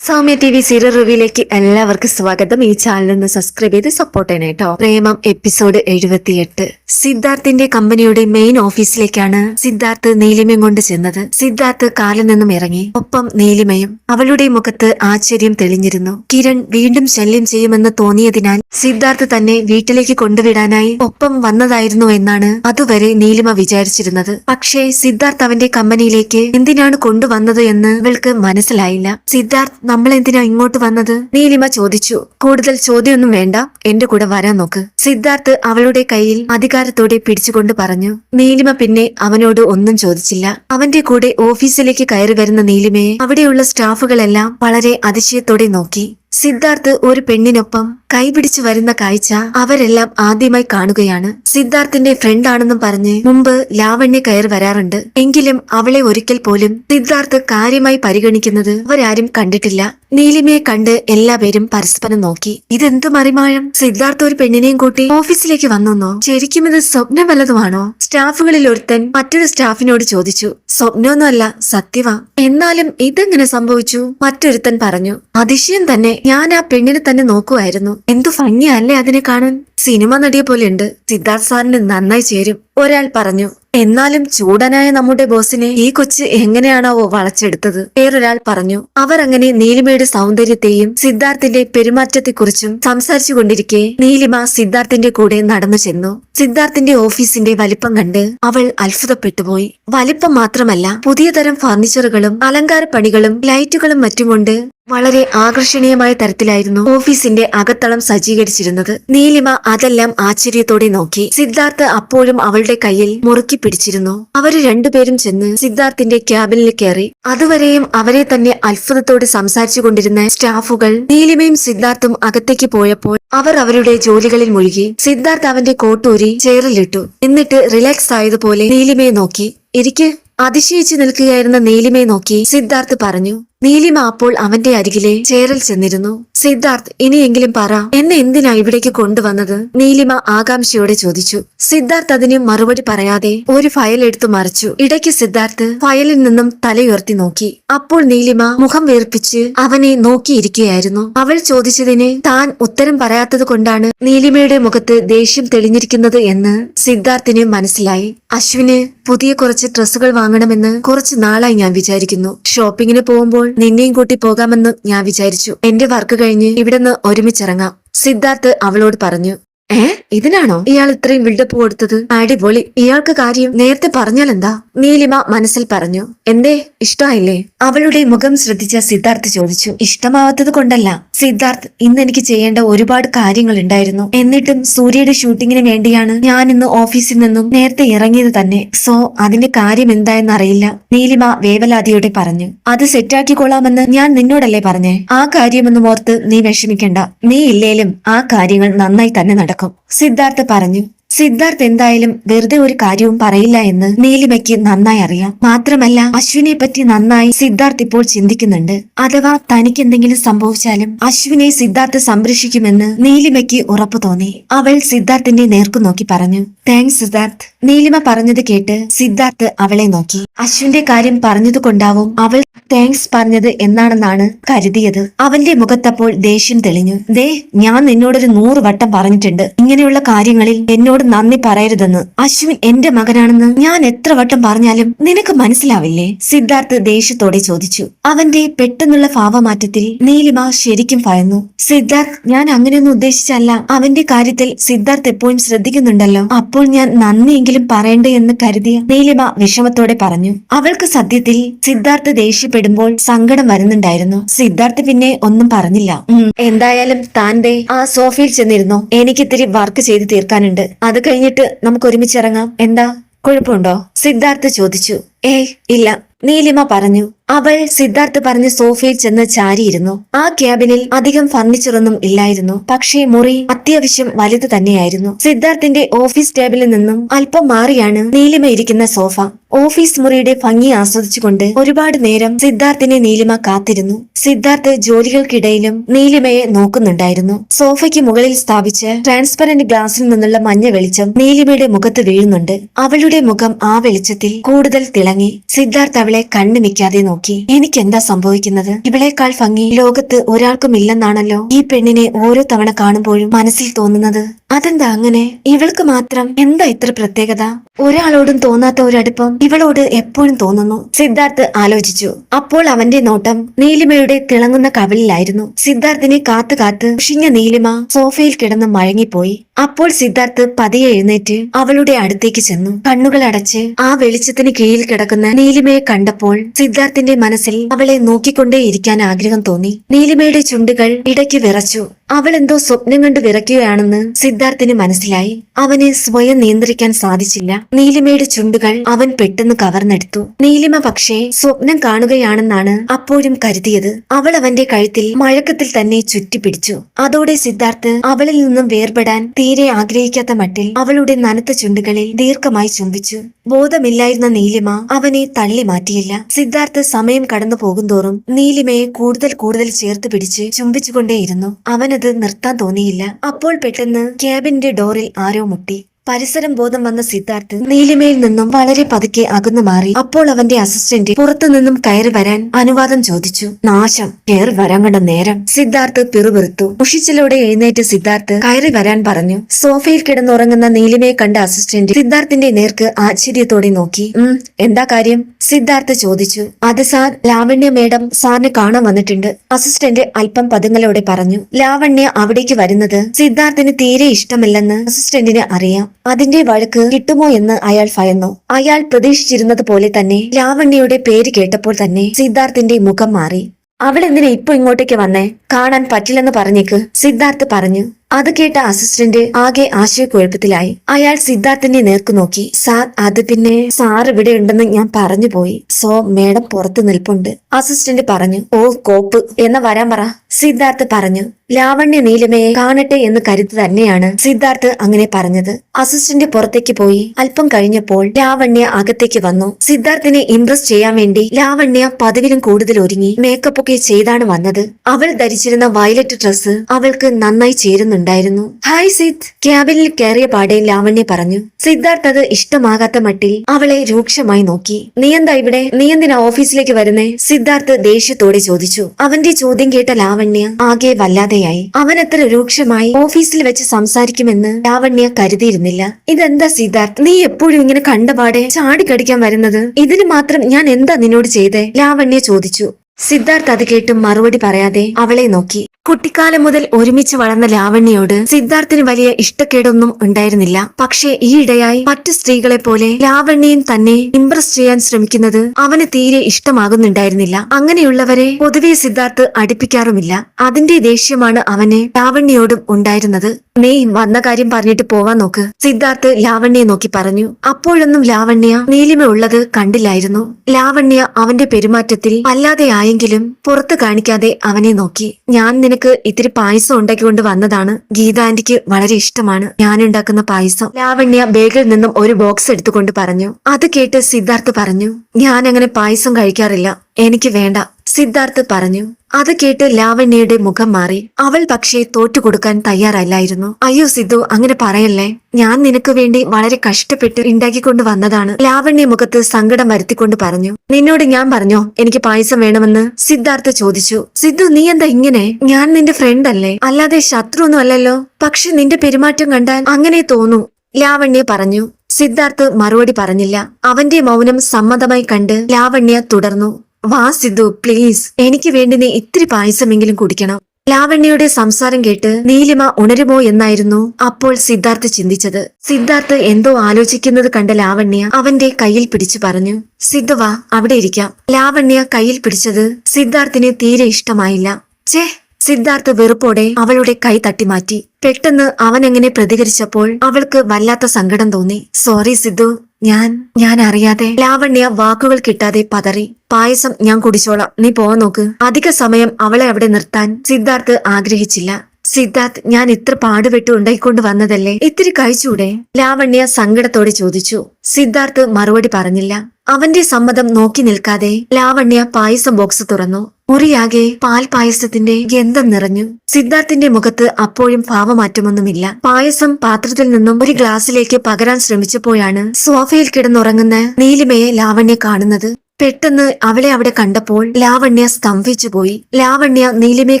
Soumya T V serial റിവ്യൂയിലേക്ക് എല്ലാവർക്കും സ്വാഗതം. ഈ ചാനൽ ഒന്ന് സബ്സ്ക്രൈബ് ചെയ്ത് സപ്പോർട്ട് ചെയ്യണേട്ടോ പ്രേമം എപ്പിസോഡ് എഴുപത്തിയെട്ട്. സിദ്ധാർത്ഥിന്റെ കമ്പനിയുടെ മെയിൻ ഓഫീസിലേക്കാണ് സിദ്ധാർത്ഥ് നീലിമയും കൊണ്ട് ചെന്നത്. സിദ്ധാർത്ഥ് കാലിൽ നിന്നും ഇറങ്ങി. ഒപ്പം നീലിമയും അവളുടെ മുഖത്ത് ആശ്ചര്യം തെളിഞ്ഞിരുന്നു. കിരൺ വീണ്ടും ശല്യം ചെയ്യുമെന്ന് തോന്നിയതിനാൽ സിദ്ധാർത്ഥ് തന്നെ വീട്ടിലേക്ക് കൊണ്ടുവിടാനായി ഒപ്പം വന്നതായിരുന്നു എന്നാണ് അതുവരെ നീലിമ വിചാരിച്ചിരുന്നത്. പക്ഷേ സിദ്ധാർത്ഥ് അവന്റെ കമ്പനിയിലേക്ക് എന്തിനാണ് കൊണ്ടുവന്നത് എന്ന് ഇവൾക്ക് മനസ്സിലായില്ല. സിദ്ധാർത്ഥ് നമ്മൾ എന്തിനാ ഇങ്ങോട്ട് വന്നത്? നീലിമ ചോദിച്ചു. കൂടുതൽ ചോദ്യമൊന്നും വേണ്ട. എന്റെ കൂടെ വരാൻ നോക്ക്. സിദ്ധാർത്ഥ് അവളുടെ കയ്യിൽ അധികാരത്തോടെ പിടിച്ചുകൊണ്ട് പറഞ്ഞു നീലിമ പിന്നെ അവനോട് ഒന്നും ചോദിച്ചില്ല. അവന്റെ കൂടെ ഓഫീസിലേക്ക് കയറി വരുന്ന നീലിമയെ അവിടെയുള്ള സ്റ്റാഫുകളെല്ലാം വളരെ അതിശയത്തോടെ നോക്കി. സിദ്ധാർത്ഥ് ഒരു പെണ്ണിനൊപ്പം കൈപിടിച്ചു വരുന്ന കാഴ്ച അവരെല്ലാം ആദ്യമായി കാണുകയാണ്. സിദ്ധാർത്ഥിന്റെ ഫ്രണ്ട് ആണെന്നും പറഞ്ഞ് മുമ്പ് ലാവണ്യ കയറി വരാറുണ്ട്. എങ്കിലും അവളെ ഒരിക്കൽ പോലും സിദ്ധാർത്ഥ് കാര്യമായി പരിഗണിക്കുന്നത് അവരാരും കണ്ടിട്ടില്ല. നീലിമയെ കണ്ട് എല്ലാവരും പരസ്പരം നോക്കി. ഇതെന്ത് മറിമാഴം സിദ്ധാർത്ഥ് ഒരു പെണ്ണിനെയും കൂട്ടി ഓഫീസിലേക്ക് വന്നോ ശരിക്കും ഇത് സ്വപ്നം വല്ലതുമാണോ? സ്റ്റാഫുകളിൽ ഒരുത്തൻ മറ്റൊരു സ്റ്റാഫിനോട് ചോദിച്ചു. സ്വപ്നമൊന്നുമല്ല സത്യവാ. എന്നാലും ഇതെങ്ങനെ സംഭവിച്ചു? മറ്റൊരുത്തൻ പറഞ്ഞു അതിശയം തന്നെ ഞാൻ ആ പെണ്ണിനെ തന്നെ നോക്കുമായിരുന്നു എന്തു ഭംഗിയല്ലേ അതിനെ കാണാൻ. സിനിമ നടിയെ പോലെയുണ്ട് സിദ്ധാർത്ഥ് സാറിന് നന്നായി ചേരും. ഒരാൾ പറഞ്ഞു എന്നാലും ചൂടനായ നമ്മുടെ ബോസിനെ ഈ കൊച്ച് എങ്ങനെയാണാവോ വളച്ചെടുത്തത്? വേറൊരാൾ പറഞ്ഞു അവർ അങ്ങനെ നീലിമയുടെ സൗന്ദര്യത്തെയും സിദ്ധാർത്ഥിന്റെ പെരുമാറ്റത്തെക്കുറിച്ചും സംസാരിച്ചു കൊണ്ടിരിക്കെ നീലിമ സിദ്ധാർത്ഥിന്റെ കൂടെ നടന്നു ചെന്നു. സിദ്ധാർത്ഥിന്റെ ഓഫീസിന്റെ വലിപ്പം കണ്ട് അവൾ അത്ഭുതപ്പെട്ടുപോയി. വലിപ്പം മാത്രമല്ല പുതിയ തരം ഫർണിച്ചറുകളും അലങ്കാര പണികളും ലൈറ്റുകളും മറ്റുമുണ്ട്. വളരെ ആകർഷണീയമായ തരത്തിലായിരുന്നു ഓഫീസിന്റെ അകത്തളം സജ്ജീകരിച്ചിരുന്നത്. നീലിമ അതെല്ലാം ആശ്ചര്യത്തോടെ നോക്കി. സിദ്ധാർത്ഥ് അപ്പോഴും അവളുടെ കയ്യിൽ മുറുക്കി പിടിച്ചിരുന്നു. അവർ രണ്ടുപേരും ചെന്ന് സിദ്ധാർത്ഥിന്റെ ക്യാബിനിൽ കയറി. അതുവരെയും അവരെ തന്നെ അത്ഭുതത്തോടെ സംസാരിച്ചു കൊണ്ടിരുന്ന സ്റ്റാഫുകൾ നീലിമയും സിദ്ധാർത്ഥും അകത്തേക്ക് പോയപ്പോൾ അവർ അവരുടെ ജോലികളിൽ മുഴുകി. സിദ്ധാർത്ഥ് അവന്റെ കോട്ടൂരി ചെയറിലിട്ടു. എന്നിട്ട് റിലാക്സ് ആയതുപോലെ നീലിമയെ നോക്കി. ഇരിക്ക്. അതിശയിച്ചു നിൽക്കുകയായിരുന്ന നീലിമയെ നോക്കി സിദ്ധാർത്ഥ് പറഞ്ഞു. നീലിമ അപ്പോൾ അവന്റെ അരികിലെ ചേരൽ ചെന്നിരുന്നു. സിദ്ധാർത്ഥ് ഇനിയെങ്കിലും പറ. എന്നെ എന്തിനാ ഇവിടേക്ക് കൊണ്ടുവന്നത്? നീലിമ ആകാംക്ഷയോടെ ചോദിച്ചു. സിദ്ധാർത്ഥ് അതിന് മറുപടി പറയാതെ ഒരു ഫയൽ എടുത്തു മറിച്ചു. ഇടയ്ക്ക് സിദ്ധാർത്ഥ് ഫയലിൽ നിന്നും തലയുയർത്തി നോക്കി. അപ്പോൾ നീലിമ മുഖം വീർപ്പിച്ച് അവനെ നോക്കിയിരിക്കുകയായിരുന്നു. അവൾ ചോദിച്ചതിന് താൻ ഉത്തരം പറയാത്തത് കൊണ്ടാണ് നീലിമയുടെ മുഖത്ത് ദേഷ്യം തെളിഞ്ഞിരിക്കുന്നത് എന്ന് സിദ്ധാർത്ഥിന് മനസ്സിലായി. അശ്വിന് പുതിയ കുറച്ച് ഡ്രസ്സുകൾ വാങ്ങണമെന്ന് കുറച്ച് നാളായി ഞാൻ വിചാരിക്കുന്നു. ഷോപ്പിങ്ങിന് പോകുമ്പോൾ നിന്നെയും കൂട്ടി പോകാമെന്ന് ഞാൻ വിചാരിച്ചു. എന്റെ വർക്ക് കഴിഞ്ഞ് ഇവിടുന്ന് ഒരുമിച്ചിറങ്ങാം. സിദ്ധാർത്ഥ് അവളോട് പറഞ്ഞു ഏ? ഇതിനാണോ? ഇയാൾ ഇത്രയും ബിൽഡപ്പ് കൊടുത്തത്? അടിപൊളി. ഇയാൾക്ക് കാര്യം നേരത്തെ പറഞ്ഞാൽ എന്താ നീലിമ മനസ്സിൽ പറഞ്ഞു. എന്തേ? ഇഷ്ടമായില്ലേ അവളുടെ മുഖം ശ്രദ്ധിച്ച സിദ്ധാർത്ഥ് ചോദിച്ചു. ഇഷ്ടമാവാത്തത് കൊണ്ടല്ല. സിദ്ധാർത്ഥ് ഇന്ന് എനിക്ക് ചെയ്യേണ്ട ഒരുപാട് കാര്യങ്ങൾ ഉണ്ടായിരുന്നു എന്നിട്ടും സൂര്യയുടെ ഷൂട്ടിങ്ങിന് വേണ്ടിയാണ് ഞാൻ ഇന്ന് ഓഫീസിൽ നിന്നും നേരത്തെ ഇറങ്ങിയത് തന്നെ. സോ അതിന്റെ കാര്യം എന്തായെന്ന് അറിയില്ല നീലിമ വേവലാതിയോടെ പറഞ്ഞു. അത് സെറ്റാക്കിക്കൊള്ളാമെന്ന് ഞാൻ നിന്നോടല്ലേ പറഞ്ഞേ? ആ കാര്യമൊന്നും ഓർത്ത് നീ വിഷമിക്കണ്ട. നീ ഇല്ലേലും ആ കാര്യങ്ങൾ നന്നായി തന്നെ നടക്കും. സിദ്ധാർത്ഥ് പറഞ്ഞു. സിദ്ധാർത്ഥ് എന്തായാലും വെറുതെ ഒരു കാര്യവും പറയില്ല എന്ന് നീലിമയ്ക്ക് നന്നായി അറിയാം. മാത്രമല്ല അശ്വിനെ പറ്റി നന്നായി സിദ്ധാർത്ഥ് ഇപ്പോൾ ചിന്തിക്കുന്നുണ്ട്. അഥവാ തനിക്ക് എന്തെങ്കിലും സംഭവിച്ചാലും അശ്വിനെ സിദ്ധാർത്ഥ് സംരക്ഷിക്കുമെന്ന് നീലിമയ്ക്ക് ഉറപ്പു തോന്നി. അവൾ സിദ്ധാർത്ഥിന്റെ നേർക്കു നോക്കി പറഞ്ഞു താങ്ക്സ് സിദ്ധാർത്ഥ്. നീലിമ പറഞ്ഞത് കേട്ട് സിദ്ധാർത്ഥ് അവളെ നോക്കി. അശ്വിന്റെ കാര്യം പറഞ്ഞതുകൊണ്ടാവും അവൾ താങ്ക്സ് പറഞ്ഞത് എന്നാണെന്നാണ് കരുതിയത്. അവന്റെ മുഖത്തപ്പോൾ ദേഷ്യം തെളിഞ്ഞു. ദേ ഞാൻ നിന്നോടൊരു നൂറ് വട്ടം പറഞ്ഞിട്ടുണ്ട്. ഇങ്ങനെയുള്ള കാര്യങ്ങളിൽ എന്നോട് നന്ദി പറയരുതെന്ന് അശ്വിൻ എന്റെ മകനാണെന്ന് ഞാൻ എത്ര വട്ടം പറഞ്ഞാലും നിനക്ക് മനസ്സിലാവില്ലേ? സിദ്ധാർത്ഥ് ദേഷ്യത്തോടെ ചോദിച്ചു. അവന്റെ പെട്ടെന്നുള്ള ഭാവമാറ്റത്തിൽ നീലിമ ശരിക്കും ഭയന്നു. സിദ്ധാർത്ഥ് ഞാൻ അങ്ങനെയൊന്നും ഉദ്ദേശിച്ചല്ല അവന്റെ കാര്യത്തിൽ സിദ്ധാർത്ഥ് എപ്പോഴും ശ്രദ്ധിക്കുന്നുണ്ടല്ലോ. അപ്പോൾ ഞാൻ നന്ദിയെങ്കിലും പറയണ്ടേ എന്ന് കരുതിയ നീലിമ വിഷമത്തോടെ പറഞ്ഞു. അവൾക്ക് സത്യത്തിൽ സിദ്ധാർത്ഥ് ദേഷ്യപ്പെടുമ്പോൾ സങ്കടം വരുന്നുണ്ടായിരുന്നു. സിദ്ധാർത്ഥ് പിന്നെ ഒന്നും പറഞ്ഞില്ല. എന്തായാലും താന്റെ ആ സോഫയിൽ ചെന്നിരുന്നോ? എനിക്കിത്തിരി വർക്ക് ചെയ്ത് തീർക്കാനുണ്ട്. അത് കഴിഞ്ഞിട്ട് നമുക്ക് ഒരുമിച്ചിറങ്ങാം. എന്താ? കുഴപ്പമുണ്ടോ? സിദ്ധാർത്ഥ് ചോദിച്ചു. ഏയ് ഇല്ല. നീലിമ പറഞ്ഞു അവൾ സിദ്ധാർത്ഥ് പറഞ്ഞ് സോഫയിൽ ചെന്ന് ചാരിയിരുന്നു. ആ ക്യാബിനിൽ അധികം ഫർണിച്ചറൊന്നും ഇല്ലായിരുന്നു. പക്ഷേ മുറി അത്യാവശ്യം വലുത് തന്നെയായിരുന്നു. സിദ്ധാർത്ഥിന്റെ ഓഫീസ് ടേബിളിൽ നിന്നും അല്പം മാറിയാണ് നീലിമ ഇരിക്കുന്ന സോഫ. ഓഫീസ് മുറിയുടെ ഭംഗി ആസ്വദിച്ചുകൊണ്ട് ഒരുപാട് നേരം സിദ്ധാർത്ഥിനെ നീലിമ കാത്തിരുന്നു. സിദ്ധാർത്ഥ് ജോലികൾക്കിടയിലും നീലിമയെ നോക്കുന്നുണ്ടായിരുന്നു. സോഫയ്ക്ക് മുകളിൽ സ്ഥാപിച്ച് ട്രാൻസ്പെറന്റ് ഗ്ലാസിൽ നിന്നുള്ള മഞ്ഞ വെളിച്ചം നീലിമയുടെ മുഖത്ത് വീഴുന്നുണ്ട്. അവളുടെ മുഖം ആ വെളിച്ചത്തിൽ കൂടുതൽ തിളങ്ങി. സിദ്ധാർത്ഥ് അവളെ കണ്ണു നിൽക്കാതെ നോക്കി. എനിക്ക് എന്താ സംഭവിക്കുന്നത്? ഇവളെക്കാൾ ഭംഗി ലോകത്ത് ഒരാൾക്കും ഇല്ലെന്നാണല്ലോ ഈ പെണ്ണിനെ ഓരോ തവണ കാണുമ്പോഴും മനസ്സിൽ തോന്നുന്നത്. അതെന്താ അങ്ങനെ? ഇവൾക്ക് മാത്രം എന്താ ഇത്ര പ്രത്യേകത? ഒരാളോടും തോന്നാത്ത ഒരടുപ്പം ഇവളോട് എപ്പോഴും തോന്നുന്നു. സിദ്ധാർത്ഥ് ആലോചിച്ചു. അപ്പോൾ അവന്റെ നോട്ടം നീലിമയുടെ തിളങ്ങുന്ന കവലിലായിരുന്നു സിദ്ധാർത്ഥിനെ കാത്തു കാത്ത് ഉഷിഞ്ഞ നീലിമ സോഫയിൽ കിടന്ന് മഴങ്ങിപ്പോയി അപ്പോൾ സിദ്ധാർത്ഥ് പതിയെ എഴുന്നേറ്റ് അവളുടെ അടുത്തേക്ക് ചെന്നു. കണ്ണുകൾ അടച്ച് ആ വെളിച്ചത്തിന് കീഴിൽ കിടക്കുന്ന നീലിമയെ കണ്ടപ്പോൾ സിദ്ധാർത്ഥിന്റെ മനസ്സിൽ അവളെ നോക്കിക്കൊണ്ടേ ഇരിക്കാൻ ആഗ്രഹം തോന്നി. നീലിമയുടെ ചുണ്ടുകൾ ഇടയ്ക്ക് വിറച്ചു. അവൾ എന്തോ സ്വപ്നം കണ്ട് വിറയ്ക്കുകയാണെന്ന് സിദ്ധാർത്ഥിന് മനസ്സിലായി. അവനെ സ്വയം നിയന്ത്രിക്കാൻ സാധിച്ചില്ല. നീലിമയുടെ ചുണ്ടുകൾ അവൻ പെട്ടെന്ന് കവർന്നെടുത്തു. നീലിമ പക്ഷേ സ്വപ്നം കാണുകയാണെന്നാണ് അപ്പോഴും കരുതിയത്. അവൾ അവന്റെ കഴുത്തിൽ മഴക്കത്തിൽ തന്നെ ചുറ്റിപ്പിടിച്ചു. അതോടെ സിദ്ധാർത്ഥ് അവളിൽ നിന്നും വേർപെടാൻ തീരെ ആഗ്രഹിക്കാത്ത മട്ടിൽ അവളുടെ നനത്ത ചുണ്ടുകളിൽ ദീർഘമായി ചുംബിച്ചു. ബോധമില്ലായിരുന്ന നീലിമ അവനെ തള്ളി മാറ്റിയില്ല. സിദ്ധാർത്ഥ് സമയം കടന്നു പോകുന്തോറും നീലിമയെ കൂടുതൽ കൂടുതൽ ചേർത്ത് പിടിച്ച് ചുംബിച്ചുകൊണ്ടേയിരുന്നു. അവനത് നിർത്താൻ തോന്നിയില്ല. അപ്പോൾ പെട്ടെന്ന് ക്യാബിന്റെ ഡോറിൽ ആരോ മുട്ടി. പരിസരം ബോധം വന്ന സിദ്ധാർത്ഥൻ നീലിമയിൽ നിന്നും വളരെ പതുക്കെ അകന്നു മാറി. അപ്പോൾ അവന്റെ അസിസ്റ്റന്റ് പുറത്തു നിന്നും കയറി വരാൻ അനുവാദം ചോദിച്ചു. നാശം. കയറി വരാൻ കണ്ട നേരം. സിദ്ധാർത്ഥ് പിറുപിറുത്തു. ഉഷിച്ചിലൂടെ എഴുന്നേറ്റ് സിദ്ധാർത്ഥ് കയറി വരാൻ പറഞ്ഞു. സോഫയിൽ കിടന്നുറങ്ങുന്ന നീലിമയെ കണ്ട അസിസ്റ്റന്റ് സിദ്ധാർത്ഥിന്റെ നേർക്ക് ആശ്ചര്യത്തോടെ നോക്കി. ഉം എന്താ കാര്യം? സിദ്ധാർത്ഥ് ചോദിച്ചു. അത് സാർ ലാവണ്യ മേഡം സാറിനെ കാണാൻ വന്നിട്ടുണ്ട്. അസിസ്റ്റന്റ് അല്പം പദങ്ങളോടെ പറഞ്ഞു. ലാവണ്യ അവിടേക്ക് വരുന്നത് സിദ്ധാർത്ഥിന് തീരെ ഇഷ്ടമല്ലെന്ന് അസിസ്റ്റന്റിന് അറിയാം. അതിന്റെ വഴക്ക് കിട്ടുമോ എന്ന് അയാൾ ഭയന്നു. അയാൾ പ്രതീക്ഷിച്ചിരുന്നത് പോലെ തന്നെ ലാവണ്യയുടെ പേര് കേട്ടപ്പോൾ തന്നെ സിദ്ധാർത്ഥിന്റെ മുഖം മാറി. അവൾ എന്തിനാ ഇപ്പൊ ഇങ്ങോട്ടേക്ക് വന്നേ? കാണാൻ പറ്റില്ലെന്ന് പറഞ്ഞേക്ക് സിദ്ധാർത്ഥ് പറഞ്ഞു. അത് കേട്ട അസിസ്റ്റന്റ് ആകെ ആശയക്കുഴപ്പത്തിലായി. അയാൾ സിദ്ധാർത്ഥിനെ നേർക്കു നോക്കി. സാർ അത് പിന്നെ സാർ ഇവിടെ ഉണ്ടെന്ന് ഞാൻ പറഞ്ഞു പോയി. സോ മേഡം പുറത്തു നിൽപ്പുണ്ട് അസിസ്റ്റന്റ് പറഞ്ഞു. ഓ കോപ്പ്. എന്ന വരാൻ പറ സിദ്ധാർത്ഥ് പറഞ്ഞു. ലാവണ്യ നീലമയെ കാണട്ടെ എന്ന് കരുതി തന്നെയാണ് സിദ്ധാർത്ഥ് അങ്ങനെ പറഞ്ഞത്. അസിസ്റ്റന്റ് പുറത്തേക്ക് പോയി. അല്പം കഴിഞ്ഞപ്പോൾ ലാവണ്യ അകത്തേക്ക് വന്നു. സിദ്ധാർത്ഥിനെ ഇംപ്രസ് ചെയ്യാൻ വേണ്ടി ലാവണ്യ പതിവിലും കൂടുതൽ ഒരുങ്ങി മേക്കപ്പ് ഒക്കെ ചെയ്താണ് വന്നത്. അവൾ ധരിച്ചിരുന്ന വയലറ്റ് ഡ്രസ്സ് അവൾക്ക് നന്നായി ചേരുന്നുണ്ടായിരുന്നു. ഹായ് സിദ് ക്യാബിനിൽ കയറിയ പാടെ ലാവണ്യ പറഞ്ഞു. സിദ്ധാർത്ഥ് അത് ഇഷ്ടമാകാത്ത മട്ടിൽ അവളെ രൂക്ഷമായി നോക്കി. നീ എന്താ ഇവിടെ? നീ എന്തിനാ ഓഫീസിലേക്ക് വരുന്നേ? സിദ്ധാർത്ഥ് ദേഷ്യത്തോടെ ചോദിച്ചു. അവന്റെ ചോദ്യം കേട്ട ലാവണ്യ ആകെ വല്ലാതെയായി അവൻ അത്ര രൂക്ഷമായി ഓഫീസിൽ വെച്ച് സംസാരിക്കുമെന്ന് ലാവണ്യ കരുതിയിരുന്നില്ല. ഇതെന്താ സിദ്ധാർത്ഥ്? നീ എപ്പോഴും ഇങ്ങനെ കണ്ടപാടെ ചാടിക്കടിക്കാൻ വരുന്നത്? ഇതിന് മാത്രം ഞാൻ എന്താ നിന്നോട് ചെയ്തേ? ലാവണ്യ ചോദിച്ചു. സിദ്ധാർത്ഥ് അത് കേട്ടും മറുപടി പറയാതെ അവളെ നോക്കി. കുട്ടിക്കാലം മുതൽ ഒരുമിച്ച് വളർന്ന ലാവണ്യയോട് സിദ്ധാർത്ഥിന് വലിയ ഇഷ്ടക്കേടൊന്നും ഉണ്ടായിരുന്നില്ല. പക്ഷേ ഈയിടെയായി മറ്റു സ്ത്രീകളെ പോലെ ലാവണ്യയും തന്നെ ഇംപ്രസ് ചെയ്യാൻ ശ്രമിക്കുന്നത് അവന് തീരെ ഇഷ്ടമാകുന്നുണ്ടായിരുന്നില്ല. അങ്ങനെയുള്ളവരെ പൊതുവെ സിദ്ധാർത്ഥ് അടുപ്പിക്കാറുമില്ല. അതിന്റെ ദേഷ്യമാണ് അവന് ലാവണ്യയോടും ഉണ്ടായിരുന്നത്. നീ വന്ന കാര്യം പറഞ്ഞിട്ട് പോവാൻ നോക്ക്. സിദ്ധാർത്ഥ് ലാവണ്യെ നോക്കി പറഞ്ഞു. അപ്പോഴൊന്നും ലാവണ്യ നീലിമ ഉള്ളത് കണ്ടില്ലായിരുന്നു. ലാവണ്യ അവന്റെ പെരുമാറ്റത്തിൽ അല്ലാതെ ആയെങ്കിലും പുറത്തു കാണിക്കാതെ അവനെ നോക്കി. ഞാൻ നിനക്ക് ഇത്തിരി പായസം ഉണ്ടാക്കി കൊണ്ട് വന്നതാണ്. ഗീത ആന്റിക്ക് വളരെ ഇഷ്ടമാണ് ഞാൻ ഉണ്ടാക്കുന്ന പായസം. ലാവണ്യ ബേഗിൽ നിന്നും ഒരു ബോക്സ് എടുത്തുകൊണ്ട് പറഞ്ഞു. അത് കേട്ട് സിദ്ധാർത്ഥ് പറഞ്ഞു ഞാൻ അങ്ങനെ പായസം കഴിക്കാറില്ല. എനിക്ക് വേണ്ട സിദ്ധാർത്ഥ് പറഞ്ഞു. അത് കേട്ട് ലാവണ്യയുടെ മുഖം മാറി. അവൾ പക്ഷേ തോറ്റുകൊടുക്കാൻ തയ്യാറല്ലായിരുന്നു. അയ്യോ സിദ്ധു അങ്ങനെ പറയല്ലേ? ഞാൻ നിനക്ക് വേണ്ടി വളരെ കഷ്ടപ്പെട്ട് ഉണ്ടാക്കിക്കൊണ്ട് വന്നതാണ്. ലാവണ്യ മുഖത്ത് സങ്കടം വരുത്തിക്കൊണ്ട് പറഞ്ഞു. നിന്നോട് ഞാൻ പറഞ്ഞോ എനിക്ക് പായസം വേണമെന്ന്? സിദ്ധാർത്ഥ് ചോദിച്ചു. സിദ്ധു നീ എന്താ ഇങ്ങനെ? ഞാൻ നിന്റെ ഫ്രണ്ട് അല്ലേ? അല്ലാതെ ശത്രു ഒന്നും അല്ലല്ലോ. പക്ഷെ നിന്റെ പെരുമാറ്റം കണ്ടാൽ അങ്ങനെ തോന്നു. ലാവണ്യ പറഞ്ഞു. സിദ്ധാർത്ഥ് മറുപടി പറഞ്ഞില്ല. അവന്റെ മൗനം സമ്മതമായി കണ്ട് ലാവണ്യ തുടർന്നു. വാ സിദ്ധു പ്ലീസ് എനിക്ക് വേണ്ടി നീ ഇത്തിരി പായസമെങ്കിലും കുടിക്കണം. ലാവണ്യയുടെ സംസാരം കേട്ട് നീലിമ ഉണരുമോ എന്നായിരുന്നു അപ്പോൾ സിദ്ധാർത്ഥ് ചിന്തിച്ചത്. സിദ്ധാർത്ഥ് എന്തോ ആലോചിക്കുന്നത് കണ്ട ലാവണ്യ അവന്റെ കയ്യിൽ പിടിച്ചു പറഞ്ഞു. സിദ്ധു വാ അവിടെ ഇരിക്കാം. ലാവണ്യ കയ്യിൽ പിടിച്ചത് സിദ്ധാർത്ഥിന് തീരെ ഇഷ്ടമായില്ല. ചേ സിദ്ധാർത്ഥ് വെറുപ്പോടെ അവളുടെ കൈ തട്ടിമാറ്റി പെട്ടെന്ന് അവൻ എങ്ങനെ പ്രതികരിച്ചപ്പോൾ അവൾക്ക് വല്ലാത്ത സങ്കടം തോന്നി. സോറി സിദ്ധു ഞാൻ ഞാൻ അറിയാതെ ലാവണ്യ വാക്കുകൾ കിട്ടാതെ പതറി പായസം ഞാൻ കുടിച്ചോളാം. നീ പോവാൻ നോക്ക്. അധിക സമയം അവളെ അവിടെ നിർത്താൻ സിദ്ധാർത്ഥ് ആഗ്രഹിച്ചില്ല. സിദ്ധാർത്ഥ് ഞാൻ ഇത്ര പാടുപെട്ട് ഉണ്ടായിക്കൊണ്ട് വന്നതല്ലേ? ഇത്തിരി കഴിച്ചൂടെ? ലാവണ്യ സങ്കടത്തോടെ ചോദിച്ചു. സിദ്ധാർത്ഥ് മറുപടി പറഞ്ഞില്ല. അവന്റെ സമ്മതം നോക്കി നിൽക്കാതെ ലാവണ്യ പായസം ബോക്സ് തുറന്നു. മുറിയാകെ പാൽ പായസത്തിന്റെ ഗന്ധം നിറഞ്ഞു. സിദ്ധാർത്ഥിന്റെ മുഖത്ത് അപ്പോഴും ഭാവമാറ്റമൊന്നുമില്ല. പായസം പാത്രത്തിൽ നിന്നും ഒരു ഗ്ലാസ്സിലേക്ക് പകരാൻ ശ്രമിച്ചപ്പോഴാണ് സോഫയിൽ കിടന്നുറങ്ങുന്ന നീലിമയെ ലാവണ്യ കാണുന്നത്. പെട്ടെന്ന് അവളെ അവിടെ കണ്ടപ്പോൾ ലാവണ്യ സ്തംഭിച്ചു പോയി. ലാവണ്യ നീലിമയെ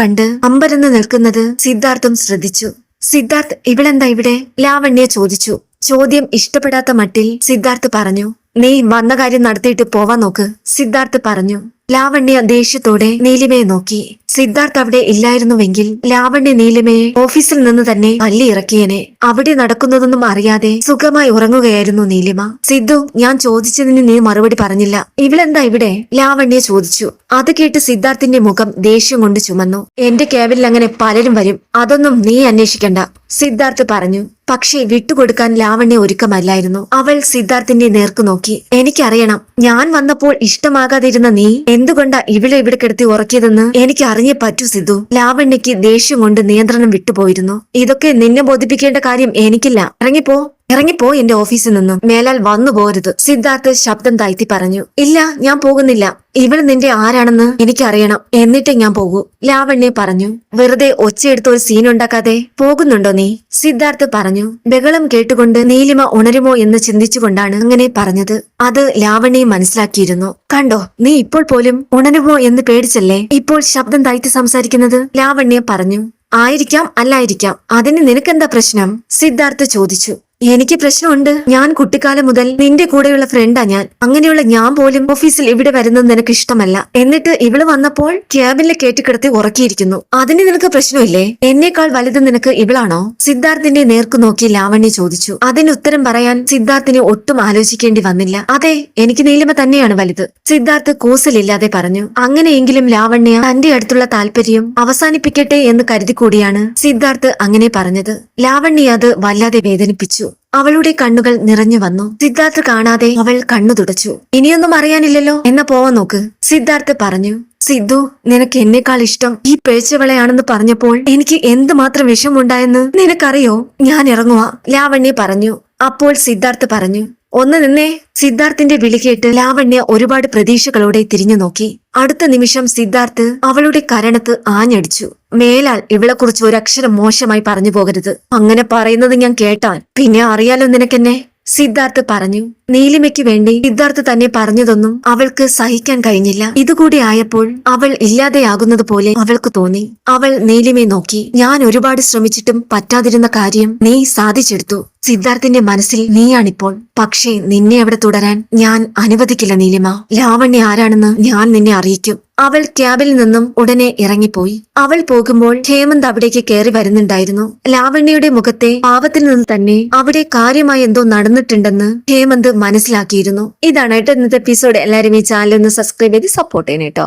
കണ്ട് അമ്പരന്ന് നിൽക്കുന്നത് സിദ്ധാർത്ഥും ശ്രദ്ധിച്ചു. സിദ്ധാർത്ഥ് ഇവളെന്താ ഇവിടെ? ലാവണ്യ ചോദിച്ചു. ചോദ്യം ഇഷ്ടപ്പെടാത്ത മട്ടിൽ സിദ്ധാർത്ഥ് പറഞ്ഞു നീ വന്ന കാര്യം നടത്തിയിട്ട് പോവാൻ നോക്ക് സിദ്ധാർത്ഥ് പറഞ്ഞു. ലാവണ്യ ദേഷ്യത്തോടെ നീലിമയെ നോക്കി. സിദ്ധാർത്ഥ് അവിടെ ഇല്ലായിരുന്നുവെങ്കിൽ ലാവണ്യ നീലിമയെ ഓഫീസിൽ നിന്ന് തന്നെ അല്ലി ഇറക്കിയനെ. അവിടെ നടക്കുന്നതൊന്നും അറിയാതെ സുഖമായി ഉറങ്ങുകയായിരുന്നു നീലിമ. സിദ്ധു ഞാൻ ചോദിച്ചതിന് നീ മറുപടി പറഞ്ഞില്ല. ഇവളെന്താ ഇവിടെ? ലാവണ്യ ചോദിച്ചു. അത് കേട്ട് സിദ്ധാർത്ഥിന്റെ മുഖം ദേഷ്യം കൊണ്ട് ചുമന്നു. എന്റെ ക്യാബിനിൽ അങ്ങനെ പലരും വരും. അതൊന്നും നീ അന്വേഷിക്കണ്ട. സിദ്ധാർത്ഥ് പറഞ്ഞു പക്ഷേ വിട്ടുകൊടുക്കാൻ ലാവണ്യ ഒരുക്കമല്ലായിരുന്നു. അവൾ സിദ്ധാർത്ഥിന്റെ നേർക്കു നോക്കി എനിക്കറിയണം ഞാൻ വന്നപ്പോൾ ഇഷ്ടമാകാതിരുന്ന നീ എന്തുകൊണ്ടാ ഇവിടെ ഇവിടെ കിടത്തി ഉറക്കിയതെന്ന് എനിക്ക് അറിഞ്ഞേ പറ്റൂ സിദ്ധു. ലാവണ്യക്ക് ദേഷ്യം കൊണ്ട് നിയന്ത്രണം വിട്ടുപോയിരുന്നു. ഇതൊക്കെ നിന്നെ ബോധിപ്പിക്കേണ്ട കാര്യം എനിക്കില്ല. ഇറങ്ങിപ്പോ. ഇറങ്ങിപ്പോ എന്റെ ഓഫീസിൽ നിന്നും. മേലാൽ വന്നു പോരുത്. സിദ്ധാർത്ഥ് ശബ്ദം താഴ്ത്തി പറഞ്ഞു. ഇല്ല ഞാൻ പോകുന്നില്ല. ഇവൾ നിന്റെ ആരാണെന്ന് എനിക്കറിയണം. എന്നിട്ട് ഞാൻ പോകൂ. ലാവണ്യ പറഞ്ഞു. വെറുതെ ഒച്ചയെടുത്ത് ഒരു സീൻ ഉണ്ടാക്കാതെ പോകുന്നുണ്ടോ നീ? സിദ്ധാർത്ഥ് പറഞ്ഞു. ബഹളം കേട്ടുകൊണ്ട് നീലിമ ഉണരുമോ എന്ന് ചിന്തിച്ചുകൊണ്ടാണ് അങ്ങനെ പറഞ്ഞത്. അത് ലാവണ്യം മനസ്സിലാക്കിയിരുന്നു. കണ്ടോ നീ ഇപ്പോൾ പോലും ഉണരുമോ എന്ന് പേടിച്ചല്ലേ? ഇപ്പോൾ ശബ്ദം താഴ്ത്തി സംസാരിക്കുന്നത് ലാവണ്യ പറഞ്ഞു. ആയിരിക്കാം അല്ലായിരിക്കാം. അതിന് നിനക്കെന്താ പ്രശ്നം? സിദ്ധാർത്ഥ് ചോദിച്ചു. എനിക്ക് പ്രശ്നമുണ്ട്. ഞാൻ കുട്ടിക്കാലം മുതൽ നിന്റെ കൂടെയുള്ള ഫ്രണ്ടാ ഞാൻ. അങ്ങനെയുള്ള ഞാൻ പോലും ഓഫീസിൽ ഇവിടെ വരുന്നത് നിനക്ക് ഇഷ്ടമല്ല. എന്നിട്ട് ഇവൾ വന്നപ്പോൾ ക്യാബിനിൽ കേട്ടിക്കിടത്തി ഉറക്കിയിരിക്കുന്നു. അതിന് നിനക്ക് പ്രശ്നമില്ലേ? എന്നേക്കാൾ വലുത് നിനക്ക് ഇവളാണോ? സിദ്ധാർത്ഥിന്റെ നേർക്കു നോക്കി ലാവണ്യ ചോദിച്ചു. അതിന് ഉത്തരം പറയാൻ സിദ്ധാർത്ഥിന് ഒട്ടും ആലോചിക്കേണ്ടി വന്നില്ല. അതെ എനിക്ക് നീലിമ തന്നെയാണ് വലുത്. സിദ്ധാർത്ഥ് കൂസലില്ലാതെ പറഞ്ഞു. അങ്ങനെയെങ്കിലും ലാവണ്യ തന്റെ അടുത്തുള്ള താല്പര്യം അവസാനിപ്പിക്കട്ടെ എന്ന് കരുതി കൂടിയാണ് സിദ്ധാർത്ഥ് അങ്ങനെ പറഞ്ഞത്. ലാവണ്യ അത് വല്ലാതെ വേദനിപ്പിച്ചു. അവളുടെ കണ്ണുകൾ നിറഞ്ഞു വന്നു. സിദ്ധാർത്ഥ് കാണാതെ അവൾ കണ്ണു തുടച്ചു. ഇനിയൊന്നും അറിയാനില്ലല്ലോ. എന്ന പോവാൻ നോക്ക്. സിദ്ധാർത്ഥ് പറഞ്ഞു സിദ്ധു നിനക്ക് എന്നെക്കാൾ ഇഷ്ടം ഈ പേഴ്ചവളയാണെന്ന് പറഞ്ഞപ്പോൾ എനിക്ക് എന്തുമാത്രം വിഷമുണ്ടായെന്ന് നിനക്കറിയോ? ഞാൻ ഇറങ്ങുക ലാവണ്യ പറഞ്ഞു. അപ്പോൾ സിദ്ധാർത്ഥ് പറഞ്ഞു ഒന്ന് നിന്നേ സിദ്ധാർത്ഥിന്റെ വിളി കേട്ട് ലാവണ്യ ഒരുപാട് പ്രതീക്ഷകളോടെ തിരിഞ്ഞു നോക്കി. അടുത്ത നിമിഷം സിദ്ധാർത്ഥ് അവളുടെ കരണത്ത് ആഞ്ഞടിച്ചു. മേലാൽ ഇവളെക്കുറിച്ച് ഒരക്ഷരം മോശമായി പറഞ്ഞു പോകരുത്. അങ്ങനെ പറയുന്നത് ഞാൻ കേട്ടാൽ പിന്നെ അറിയാലോ നിനക്കെന്നെ? സിദ്ധാർത്ഥ് പറഞ്ഞു. നീലിമയ്ക്ക് വേണ്ടി സിദ്ധാർത്ഥ് തന്നെ പറഞ്ഞതൊന്നും അവൾക്ക് സഹിക്കാൻ കഴിഞ്ഞില്ല. ഇതുകൂടി ആയപ്പോൾ അവൾ ഇല്ലാതെയാകുന്നത് പോലെ അവൾക്ക് തോന്നി. അവൾ നീലിമയെ നോക്കി. ഞാൻ ഒരുപാട് ശ്രമിച്ചിട്ടും പറ്റാതിരുന്ന കാര്യം നീ സാധിച്ചെടുത്തു. സിദ്ധാർത്ഥിന്റെ മനസ്സിൽ നീയാണിപ്പോൾ. പക്ഷേ നിന്നെ അവിടെ തുടരാൻ ഞാൻ അനുവദിക്കില്ല നീലിമ. ലാവണ്യ ആരാണെന്ന് ഞാൻ നിന്നെ അറിയിക്കും. അവൾ ക്യാബിൽ നിന്നും ഉടനെ ഇറങ്ങിപ്പോയി. അവൾ പോകുമ്പോൾ ഹേമന്ത് അവിടേക്ക് കയറി വരുന്നുണ്ടായിരുന്നു. ലാവണ്യയുടെ മുഖത്തെ പാവത്തിൽ നിന്ന് തന്നെ അവിടെ കാര്യമായി എന്തോ നടന്നിട്ടുണ്ടെന്ന് ഹേമന്ത് മനസ്സിലാക്കിയിരുന്നു. ഇതാണ് കേട്ടോ ഇന്നത്തെ എപ്പിസോഡ് എല്ലാവരും ഈ ചാനൽ ഒന്ന് സബ്സ്ക്രൈബ് ചെയ്ത് സപ്പോർട്ട് ചെയ്യണം കേട്ടോ